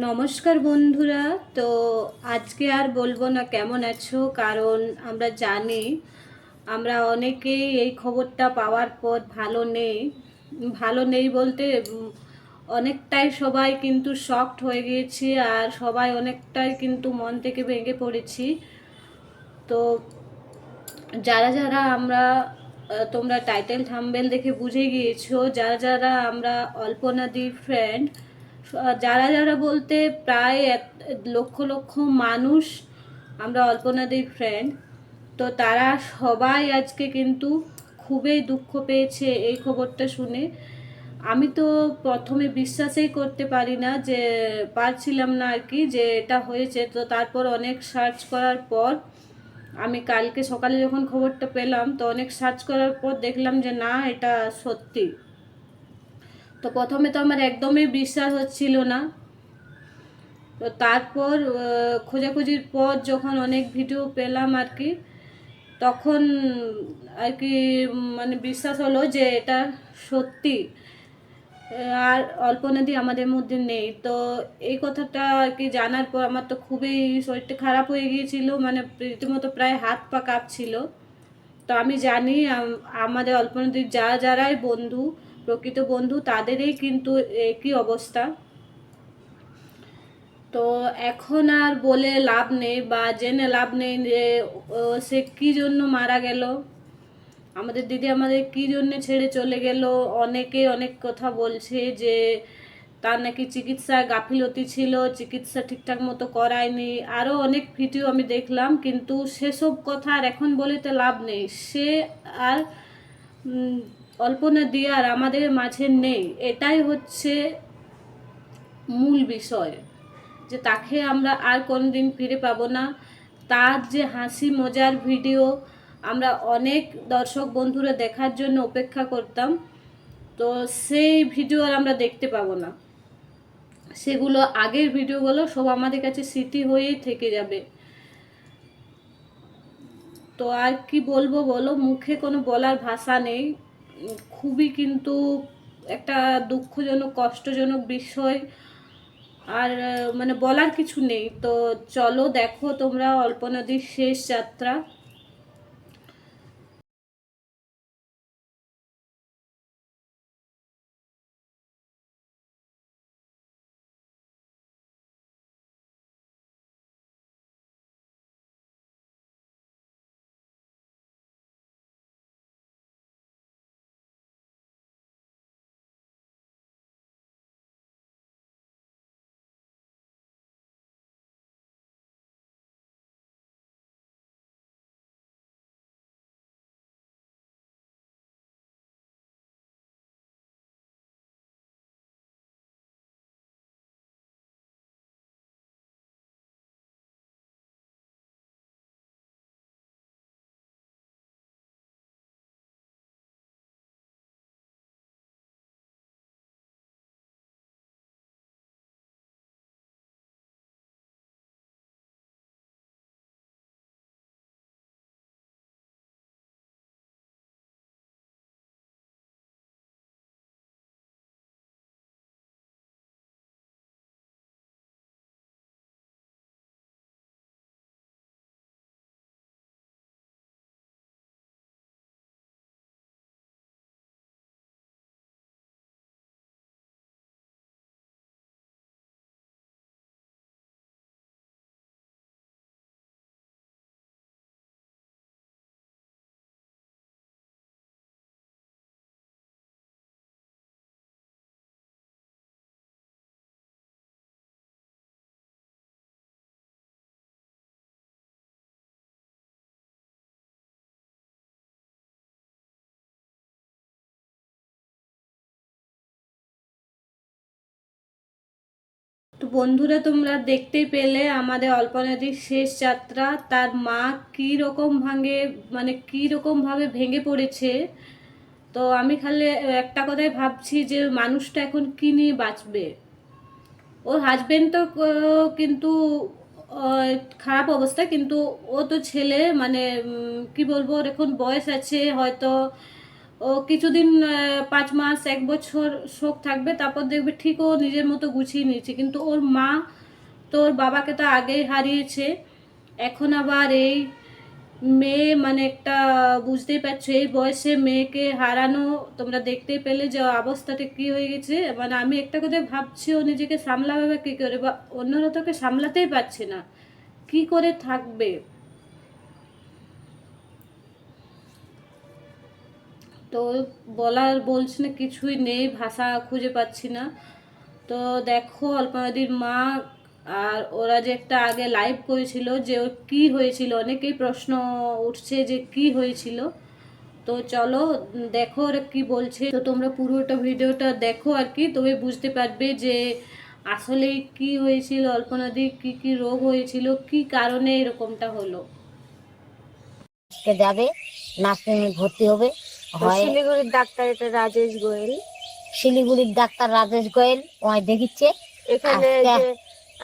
নমস্কার বন্ধুরা। তো আজকে আর বলব না কেমন আছো, কারণ আমরা জানি, আমরা অনেকেই এই খবরটা পাওয়ার পর ভালো নেই। ভালো নেই বলতে অনেকটাই সবাই কিন্তু শকড হয়ে গিয়েছি, আর সবাই অনেকটাই কিন্তু মন থেকে ভেঙে পড়েছি। তো যারা যারা আমরা তোমরা টাইটেল থাম্বেল দেখে বুঝে গিয়েছো, যারা যারা আমরা অল্পনাদির ফ্রেন্ড যারা যারা বলতে প্রায় এক লক্ষ লক্ষ মানুষ, আমরা অল্পনাদির ফ্রেন্ড তো তারা সবাই আজকে কিন্তু খুবই দুঃখ পেয়েছে এই খবরটা শুনে। আমি তো প্রথমে বিশ্বাসই করতে পারি না যে, পারছিলাম না আর কি যে এটা হয়েছে। তো তারপর অনেক সার্চ করার পর, আমি কালকে সকালে যখন খবরটা পেলাম, তো অনেক সার্চ করার পর দেখলাম যে না, এটা সত্যি। তো প্রথমে তো আমার একদমই বিশ্বাস হচ্ছিল না। তো তারপর খোঁজাখুঁজির পর যখন অনেক ভিডিও পেলাম আর কি, তখন আর কি মানে বিশ্বাস হলো যে এটা সত্যি। আর অল্প নদী আমাদের মধ্যে নেই। তো এই কথাটা আর কি জানার পর আমার তো খুবই শরীরটা খারাপ হয়ে গিয়েছিল মানে রীতিমতো প্রায় হাত পা কাঁপছিল। তো আমি জানি আমাদের অল্প নদীর যারা যারাই বন্ধু প্রকৃত বন্ধু তাদেরই কিন্তু একই অবস্থা। তো এখন আর বলে লাভ নেই বা জেনে লাভ নেই যে সে কি জন্য মারা গেল? আমাদের দিদি আমাদের কি জন্য ছেড়ে চলে গেল? অনেকে অনেক কথা বলছে যে, তার নাকি চিকিৎসায় গাফিলতি ছিল, চিকিৎসা ঠিকঠাক মতো করায়নি। আরও অনেক ভিডিও আমি দেখলাম, কিন্তু সেসব কথা আর এখন বলিতে লাভ নেই। সে আর অল্পনা দিয়ার আমাদের মাঝে নেই। এটাই হচ্ছে মূল বিষয়। যে তাকে আমরা আর কোনোদিন ফিরে পাবো না। তার যে হাসি মজার ভিডিও আমরা অনেক দর্শক বন্ধুরা দেখার জন্য অপেক্ষা করতাম। তো সেই ভিডিও আর আমরা দেখতে পাবো না। সেগুলো আগের ভিডিওগুলো সব আমাদের কাছে স্মৃতি হয়েই থেকে যাবে। তো আর কি বলব বলো? মুখে কোনো বলার ভাষা নেই। খুবই কিন্তু একটা দুঃখজনক, কষ্টজনক বিষয়। আর মানে বলার কিছু নেই। তো চলো, দেখো তোমরা অল্প নদীর শেষ যাত্রা। তো বন্ধুরা, তোমরা দেখতেই পেলে আমাদের অল্পনাদির শেষ যাত্রা। তার মা কী রকম ভাঙে মানে কী রকম ভাবে ভেঙে পড়েছে? তো আমি খালি একটা কথাই ভাবছি যে, মানুষটা এখন কি নিয়ে বাঁচবে? ওর হাজবেন্ড তো কিন্তু খারাপ অবস্থা, কিন্তু ও তো ছেলে মানে কি বলব, ওর এখন বয়স আছে, হয়তো ও কিছুদিন পাঁচ মাস, এক বছর শোক থাকবে, তারপর দেখবে ঠিক ও নিজের মতো গুছিয়ে নিয়েছে। কিন্তু ওর মা তো ওর বাবাকে তো আগেই হারিয়েছে। এখন আবার এই মেয়ে মানে একটা বুঝতেই পারছ, এই বয়সে মেয়েকে হারানো, তোমরা দেখতেই পেলে যে অবস্থাটা কি হয়ে গেছে। মানে আমি একটা কথা ভাবছি, ও নিজেকে সামলাবে বা কী করে, বা অন্যরা তোকে সামলাতেই পারছে না। কি করে থাকবে? তো বলার বলছি না, কিছুই নেই, ভাষা খুঁজে পাচ্ছি না। তো দেখো অল্পনাদির মা আর ওরা যে একটা আগে লাইভ করেছিল যে ওর কী হয়েছিল, অনেকেই প্রশ্ন উঠছে যে কি হয়েছিল। তো চলো, দেখো ওরা কী বলছে। তো তোমরা পুরোটা ভিডিওটা দেখো আর কি, তবে বুঝতে পারবে যে আসলে কি হয়েছিল অল্পনাদির কি কি রোগ হয়েছিল, কি কারণে এরকমটা হলো। যাবে নার্সিংয়ে ভর্তি হবে। শিলিগুড়ির ডাক্তার এটা রাজেশ গোয়েল। শিলিগুড়ির ডাক্তার রাজেশ গোয়েল ওই দেখিচ্ছে। এখানে। যে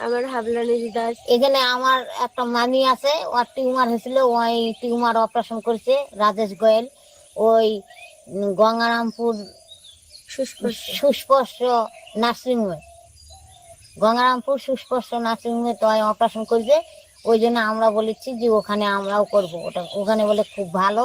আমার হাবলানি দাস এখানে আমার একটা মামি আছে ওর টিউমার হয়েছিল ওই টিউমার অপারেশন করেছে রাজেশ গোয়েল। ওই গঙ্গারামপুর সুস্পর্শ নার্সিংহোমে গঙ্গারামপুর সুস্পর্শ নার্সিংহোমে তো অপারেশন করেছে। ওই জন্য আমরা বলেছি যে ওখানে আমরাও করব। ওটা ওখানে বলে খুব ভালো।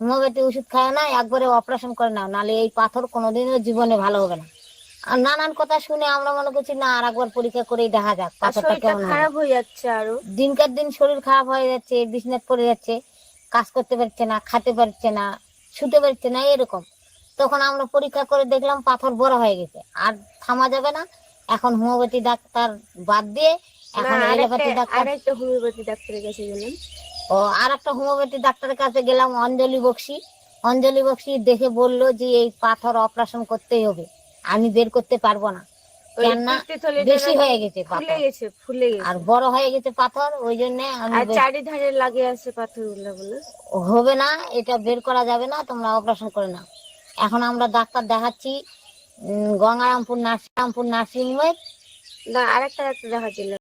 হোমিওপ্যাথি ওষুধ খায় না একবারে অপারেশন করে নাও নাহলে এই পাথর কোনোদিনও জীবনে ভালো হবে না। আর নানান কথা শুনে আমরা মনে করছি না আর একবার পরীক্ষা করেই দেখা যাক পাথরটা কেমন খারাপ হয়ে যাচ্ছে আরও। দিনকার দিন শরীর খারাপ হয়ে যাচ্ছে বিছনাথ পড়ে যাচ্ছে কাজ করতে পারছে না খেতে পারছে না শুতে পারছে না এরকম। তখন আমরা পরীক্ষা করে দেখলাম পাথর বড় হয়ে গেছে আর থামা যাবে না। এখন হোমিওপ্যাথি ডাক্তার বাদ দিয়ে এখন আরেকটা ডাক্তার আরেকটা হোমিওপ্যাথি ডাক্তারের কাছে গেলাম। ও আর একটা হোমিওপ্যাথি ডাক্তারের কাছে গেলাম অঞ্জলি বক্সি। অঞ্জলি বক্সি দেখে বলল যে এই পাথর অপারেশন করতেই হবে। আমি বের করতে পারব না। কেননা বেশি হয়ে গেছে ফুলে গেছে ফুলে গেছে। আর বড় হয়ে গেছে পাথর ওই জন্য আমি লাগে আছে পাথরগুলো বলে। হবে না এটা বের করা যাবে না তোমরা অপারেশন করে নাও। এখন আমরা ডাক্তার দেখাচ্ছি গঙ্গারামপুর নার্সিংপুর নার্সিংহোমে না আরেকটা ডাক্তার দেখাচ্ছিল।